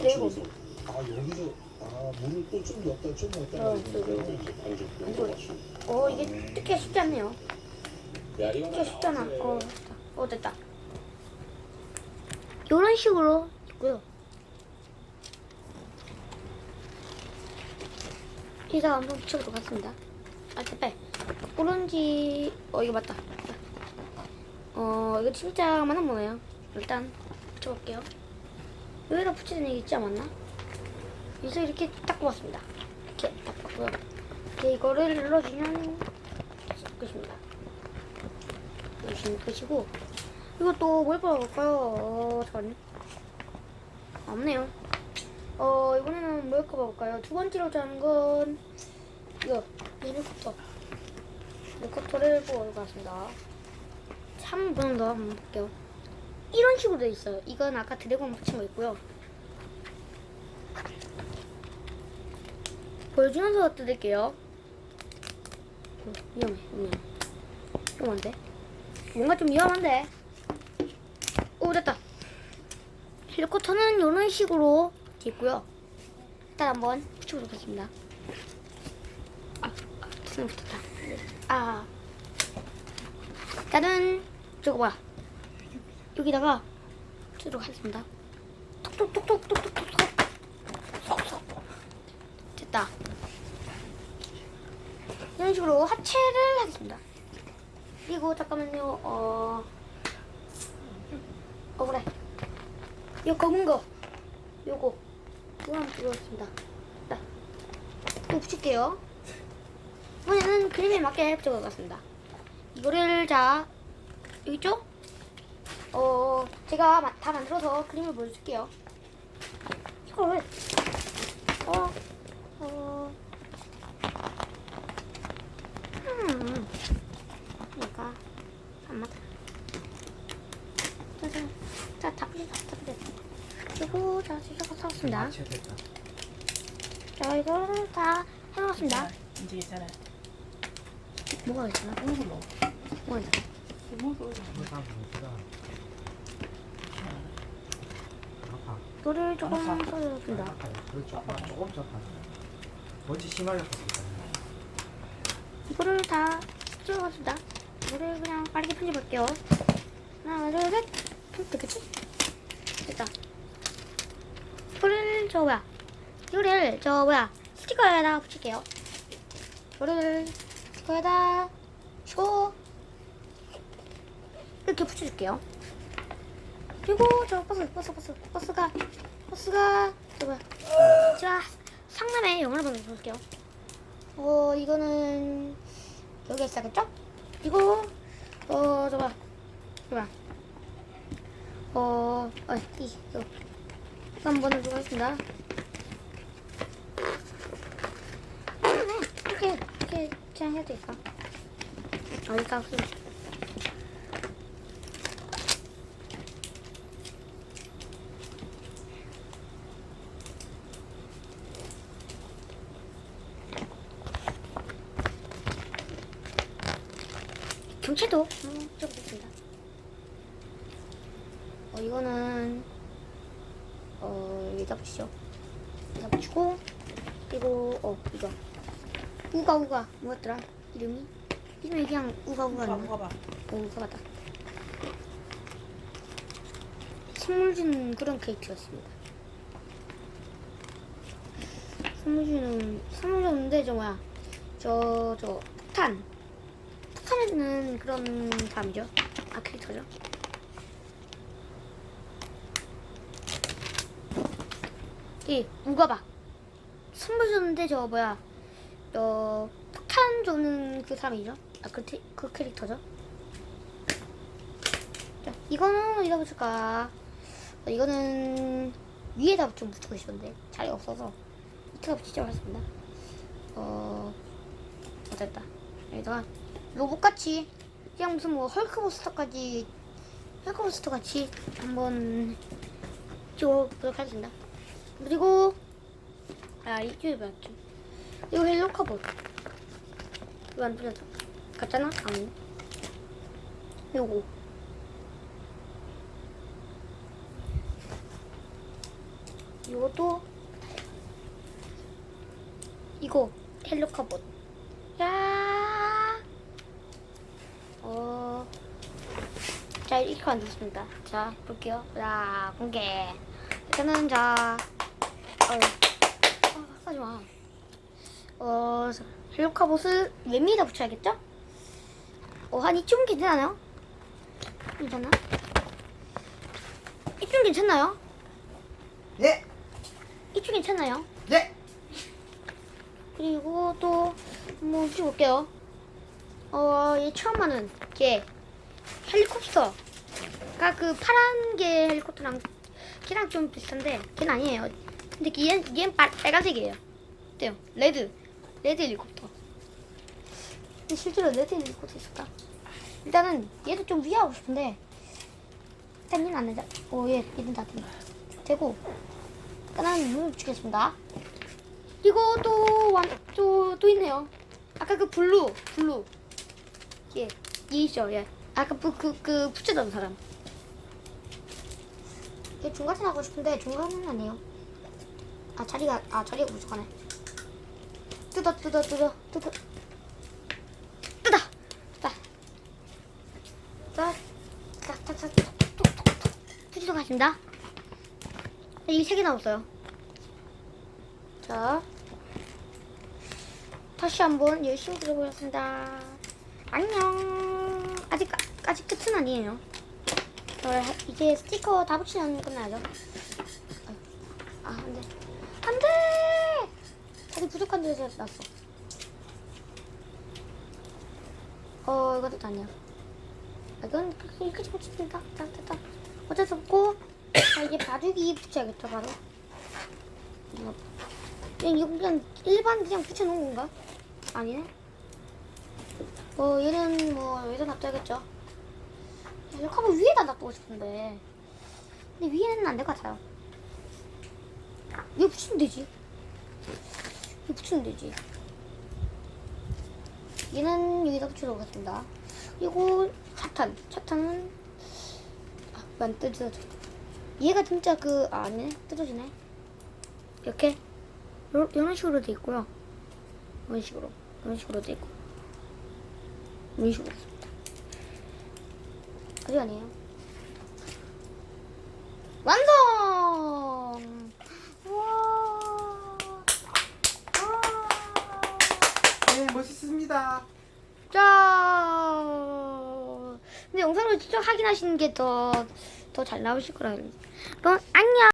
드래곤. 아 여기서 아 문을 또좀 넣었다 좀 넣었다 어. 이제. 거. 어 이게 뜯기가 쉽지 않네요. 야 이거 뜯기가 쉽잖아. 어 됐다. 어 됐다. 이런 식으로 있고요. 이사 한번 붙여보도록 하겠습니다. 아, 빼. 오렌지, 어, 이거 맞다. 어, 이거 진짜 만한 거네요. 일단 붙여볼게요. 여기다 붙이는 게 있지 않았나? 그래서 이렇게 딱 뽑았습니다. 이렇게 딱 뽑고요. 이렇게 이거를 눌러주면 끝입니다. 눌러주면 끝이고, 이거 또뭘 뽑아볼까요? 어, 잠깐만요. 없네요. 어, 이번에는 뭘 뽑아볼까요? 두 번째로 잡은 건, 이거, 헬리콥터. 헬리콥터를 뽑아볼 것 같습니다. 3분 더 한번 볼게요. 이런 식으로 돼 있어요. 이건 아까 드래곤 붙인 거 있고요. 보여주면서 뜯을게요. 어, 위험해, 위험해. 위험한데? 뭔가 좀 위험한데? 오, 됐다. 헬리콥터는 이런 식으로 돼 있고요. 일단 한번 붙여보도록 하겠습니다. 아, 아, 손 붙었다. 아. 일단은, 저거 뭐야. 여기다가 붙이도록 하겠습니다. 톡톡톡톡톡톡톡. 됐다. 이런 식으로 하체를 하겠습니다. 그리고 잠깐만요. 어, 어 그래. 이거 검은 거. 요거. 이거 한번 찍어보겠습니다. 자, 이거 붙일게요. 이번에는 그림에 맞게 붙여보겠습니다. 이거를 자, 여기 있죠? 어, 제가 마- 다 만들어서 그림을 보여줄게요. 이걸, 어, 어, 음, 얘가 안 맞다. 자, 자, 자, 다 풀렸다, 다 풀렸다. 그리고, 자, 시작하겠습니다. 맞춰야 됐다. 자, 이거를 다 해놓았습니다. 이제 괜찮아. 뭐가 있나? 뭐가 있나? 얼굴로. 항 이거를 조금 알았어. 써줬습니다. 아파요. 그걸 조금 조금 더. 먼지 심하게. 이거를 다 찍어봤습니다. 이거를 그냥 빠르게 편집할게요. 하나, 둘, 셋. 편집 됐겠지? 됐다. 이거를 저 뭐야? 이거를 저 뭐야? 스티커에다 붙일게요. 이거를 스티커에다 쇼 이렇게 붙여줄게요. 그리고 저 버스, 버스, 버스, 버스가 버스가 저 뭐야? 제가 상남의 영어를 먼저 볼게요. 어 이거는 여기에 있어야겠죠? 그리고 어 저봐 저봐 어 어이 이거 이거 한번 해보고 하겠습니다 네, 이렇게 이렇게 그냥 해도 될까? 어디가 없어 경찰도 한번 찍어보겠습니다. 어, 이거는, 어, 여기다 붙이죠. 여기다 붙이고, 그리고, 어, 이거. 우가 우가, 뭐였더라? 이름이? 이름이 그냥 우가 우가 봐, 아니야? 봐봐. 어, 우가 맞다. 선물 주는 그런 케이크였습니다. 선물 주는, 선물 줬는데, 저 뭐야. 저, 저, 폭탄. 폭탄에는 그런 사람이죠. 아, 캐릭터죠. 이 우가박 선물 줬는데 저 뭐야 저 폭탄 주는 그 사람이죠. 아 그 그 캐릭터죠. 자 이거는 어디다 붙일까? 어, 이거는 위에다 좀 붙이고 싶은데 자리가 없어서 밑에다 붙이자고 했습니다. 어 어쨌다 여기다가 로봇같이 그냥 무슨 뭐 헐크버스터까지 헐크버스터 같이 한번 찍어보도록 하겠습니다. 그리고 아 이쪽에 맞죠? 이거 헬로카볼 이거 안 풀렸다. 갔잖아? 아니. 요거. 이것도 이거 헬로카봇. 야. 어. 자 이렇게 만들었습니다. 자 볼게요. 자 공개. 일단은 자. 어. 아, 하지 마. 어 헬로카봇을 왼미에다 붙여야겠죠? 어, 한 이쯤 괜찮아요? 괜찮아? 이쯤 괜찮나요? 예. 이쯤 괜찮나요? 예. 그리고 또 한번 붙여볼게요. 어, 이 처음만은 걔 헬리콥터가 그 파란 게 헬리콥터랑 걔랑 좀 비슷한데 걔는 아니에요. 근데 얘는, 얘는 빨, 빨간색이에요. 어때요? 레드. 레드 헬리콥터. 근데 실제로 레드 헬리콥터 있을까? 일단은 얘도 좀 위하고 싶은데 일단 얘는 안 된다. 오, 얘, 얘는 다 된다. 되고 일단은 눈을 붙이겠습니다. 이거 또, 완, 또, 또 있네요. 아까 그 블루, 블루. 예, 얘 있죠, 예. 아까 그, 그, 그, 붙여던 사람. 얘 중간에 하고 싶은데 중간은 아니에요. 아, 자리가, 아, 자리가 부족하네. 뜯어, 뜯어, 뜯어, 뜯어. 뜯어! 뜯어. 자, 딱, 딱, 딱, 톡, 톡, 톡, 톡. 붙이도록 하겠습니다. 이게 세개 남았어요. 자, 다시 한번 열심히 들어보겠습니다. 안녕. 아직 아직 끝은 아니에요. 어, 이제 스티커 다 붙이면 끝나죠. 아, 안돼, 안돼. 다리 부족한 데서 났어. 어, 이것도 아니야. 아, 이건 좀 붙입니다. 딱, 됐다. 어쩔 수 없고, 자, 이제 바둑이 붙여야겠죠, 바로. 이거 그냥 일반 그냥 붙여놓은 건가? 아니네. 뭐 얘는 뭐 여기다 놔둬야겠죠. 이렇게 한번 위에다 놔두고 싶은데. 근데 위에는 안 될 것 같아요. 이거 붙이면 되지. 이거 붙이면 되지. 얘는 여기다 하겠습니다. 그리고 차탄. 차탄은 아, 만 뜯어져. 얘가 진짜 그 아, 아니네 뜯어지네. 이렇게 요, 이런 식으로 돼 있고요. 이런 식으로 이런 식으로 돼 있고 있습니다. 아직 아니에요. 완성! 와! 네, 멋있습니다. 자, 근데 영상으로 직접 확인하시는 게 더 더 잘 나오실 거라요. 그럼 안녕.